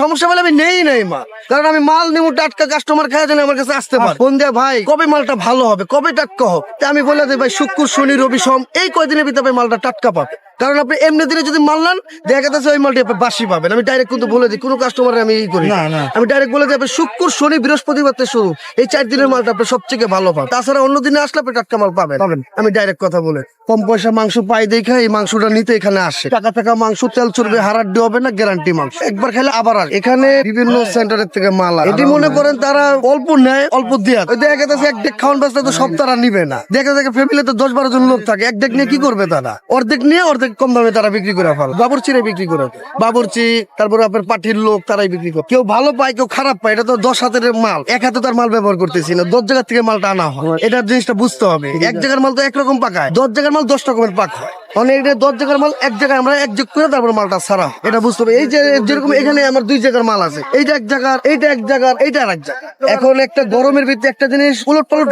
সমস্যা বলে আমি নেই নাই মা কারণ আমি মাল নিবো টাটকা কাস্টমার খেয়ে জানি আমার কাছে আসতে পারে। দেয়া ভাই কবে মালটা ভালো হবে কবে টাটকা হবে? আমি বলে দিই ভাই শুক্র শনি রবি সোম এই কয়দিনের ভিতরে মালটা টাটকা পাবে? কারণ আপনি এমনি দিনে যদি মাল নেন দেখা যাচ্ছে ওই মালটি আপনি বাসি পাবেন। আমি ডাইরেক্ট কিন্তু বলে দিই কোনো কাস্টমার আমি এই করি না। আমি ডাইরেক্ট বলে দিই আপনি শুক্র শনি বৃহস্পতিবার থেকে শুরু এই চার দিনের মালটা আপনি সবথেকে ভালো পাবেন। তাছাড়া অন্য দিনে আসলে আপনি টাটকা মাল পাবেন। আমি ডাইরেক্ট কথা বলে কম পয়সা মাংস পাই দেখা এই মাংসটা নিতে এখানে আসে। টাকা টাকা মাংস তেল চর্বি হারাড্ডি হবে না গ্যারান্টি মাংস। একবার খেলে আবার আসে। এখানে বিভিন্ন সেন্টারের থেকে মাল এটি মনে করেন তারা অল্প নেয় অল্প দেয়া। ওই দেখা যাচ্ছে এক ডেক খাওয়ান ব্যস্ত তো সব তারা নিবে না। দেখা যাচ্ছে ফ্যামিলিতে দশ বারো জন লোক থাকে। এক ডেক নিয়ে কি করবে তারা? অর্ধেক নিয়ে অর্ধেক কম দামে তারা বিক্রি করে ফেল। বাবুরচিরে বিক্রি করে। বাবুরচি তারপরে আপনার পাঠির লোক তারাই বিক্রি করে। কেউ ভালো পায় কেউ খারাপ পায় এটা তো দশ হাতের মাল। এক হাতে তার মাল ব্যবহার করতেছি না। দশ জায়গার থেকে মালটা আনা হয়। এটা জিনিসটা বুঝতে হবে। এক জায়গার মাল তো একরকম পাকায় দশ জায়গার মাল দশ রকমের পাক হয়। অনেক এটা দশ জায়গার মাল, এক জায়গায় তারপর মালটা এটা বুঝতে এই যে এখানে আমার দুই জায়গার মাল আছে, এইটা এক জায়গার, এইটা এক জায়গার, এইটা আর এক এখন একটা গরমের একটা জিনিস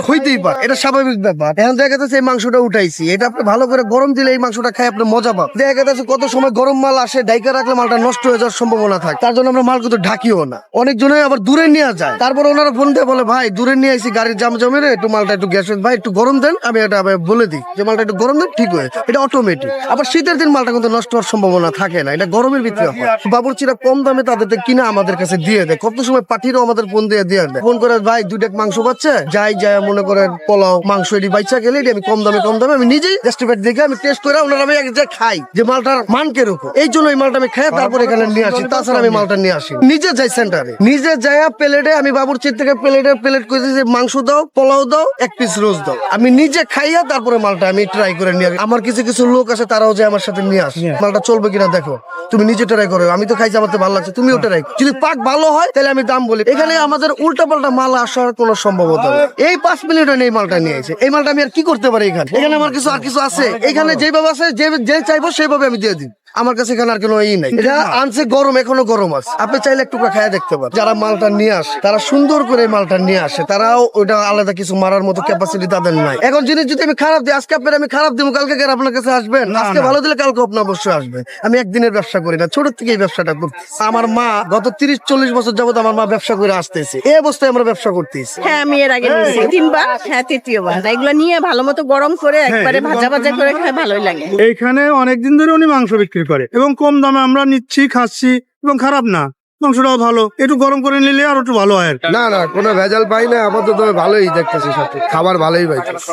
হইতেই এটা স্বাভাবিক ব্যাপার। এখন দেখা মাংসটা উঠাইছি, এটা আপনি ভালো করে গরম দিলে এই মাংসটা খাই আপনি মজা পাবেন। দেখা যাচ্ছে কত সময় গরম মাল আসে ডাইকা রাখলে মালটা নষ্ট হয়ে যাওয়ার সম্ভাবনা থাকে। তার জন্য আমরা মাল কিন্তু ঢাকিও না। অনেক জনে আবার দূরে নিয়ে যায়। তারপর ওনারা ফোন দিয়ে বলে, ভাই, দূরে নিয়ে আসি গাড়ির জাম জমে একটু মালটা একটু গ্যাস ভাই, একটু গরম দেন, আমি এটা বলে দিই। যে মালটা একটু গরম দেন, ঠিক হয়ে এটা অটোমেটিক আবার শীতের দিন মালটা কিন্তু নষ্ট হওয়ার সম্ভাবনা থাকে না, এটা গরমের ভিতরে হয়। বাবুর্চিরা কম দামে তাদের কিনে আমাদের কাছে দিয়ে দেয়। কত সময় পাঠিয়েও আমাদের ফোন দিয়ে দিয়ে দেয়। ফোন করে, ভাই, দুই মাংস পাচ্ছে? যাই যাই, মনে করেন, পোলাও, মাংস এটি বাইচা গেলে এটি আমি কম দামে কম দামে আমি নিজেই এস্টিমেট দেখে আমি টেস্ট করে ওনারা আমি এক জায়গায় খাই যে মালটার মান কীরকম। এই জন্য এই মালটা আমি খাই তারপর এখানে নিয়ে আসি। তাছাড়া আমি মালটা নিয়ে আসি নিজে যাই সেন্টারে নিজে যাই প্লেটে আমি বাবুর্চির থেকে প্লেটে প্লেট করে যে মাংস দাও, পোলাও দাও, এক পিস রোজ দাও। আমি নিজে খাইয়া তারপরে মালটা আমি ট্রাই করে নিয়ে। আমার কিছু কিছু লোক আছে তারাও যে আমার সাথে নিয়ে আসে। মালটা চলবে কিনা দেখো। তুমি নিজে ট্রাই করো আমি তো খাইছি আমার তো ভালো লাগছে তুমিও ট্রাই যদি পাক ভালো হয় তাহলে আমি দাম বলি। এখানে আমাদের উল্টা পাল্টা মাল আসার কোনো সম্ভাবনা নেই। এই পাঁচ মিনিট এই মালটা নিয়ে আসে এই মালটা আমি আর কি করতে পারি এখানে? এখানে আমার কিছু আর কিছু আছে? এখানে যেভাবে আছে যে যে চাইব সেইভাবে আমি দিয়ে দিই। আমার কাছে এখানে আর কোনো ই নাই। এটা আনছে গরম এখনও গরম আছে। আপনি চাইলে একটু খায়া দেখতে পারেন। যারা মালটা নিয়ে আসে তারা সুন্দর করে মালটা নিয়ে আসে। তারাও ওইটা আলাদা কিছু মারার মতো ক্যাপাসিটি তাদের নাই। এখন জিনিস যদি আমি খারাপ দিই আজকে আপনার আমি খারাপ দিব কালকে কেন আপনার কাছে আসবেন? আজকে ভালো দিলে কালকে আপনি অবশ্যই আসবে। আমি একদিনের ব্যবসা করি না ছোট থেকে এই ব্যবসাটা করছি। আমার মা গত তিরিশ চল্লিশ বছর যাবত আমার মা ব্যবসা করে আসতেছে। এই অবস্থায় আমরা ব্যবসা করতেছি। হ্যাঁ আমি এর আগে নিয়েছি তিনবার? হ্যাঁ তৃতীয়বার। এগুলো নিয়ে ভালো মতো গরম করে একবারে ভাজা ভাজা করে খাই ভালোই লাগে। এইখানে অনেকদিন ধরে উনি মাংস বিক্রি করে। এবং কম দামে আমরা নিচ্ছি খাচ্ছি এবং খারাপ না। মাংসটাও ভালো। একটু গরম করে নিলে আর একটু ভালো হয় আর না না কোনো ভেজাল পাই না। আপাতত ভালোই দেখতেছি সাথে খাবার ভালোই পাইতেছি।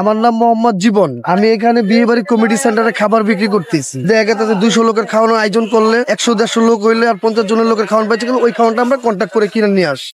আমার নাম মোহাম্মদ জীবন। আমি এখানে বিয়ে বাড়ি কমিটি সেন্টারে খাবার বিক্রি করতেছি। দেখা যাচ্ছে দুইশো লোকের খাওয়ানোর আয়োজন করলে একশো দেড়শো লোক হইলে আর পঞ্চাশ জনের লোকের খাওয়ান পাইছে কিন্তু ওই খাওয়ানটা আমরা কন্ট্যাক্ট করে কিনে নিয়ে আসি।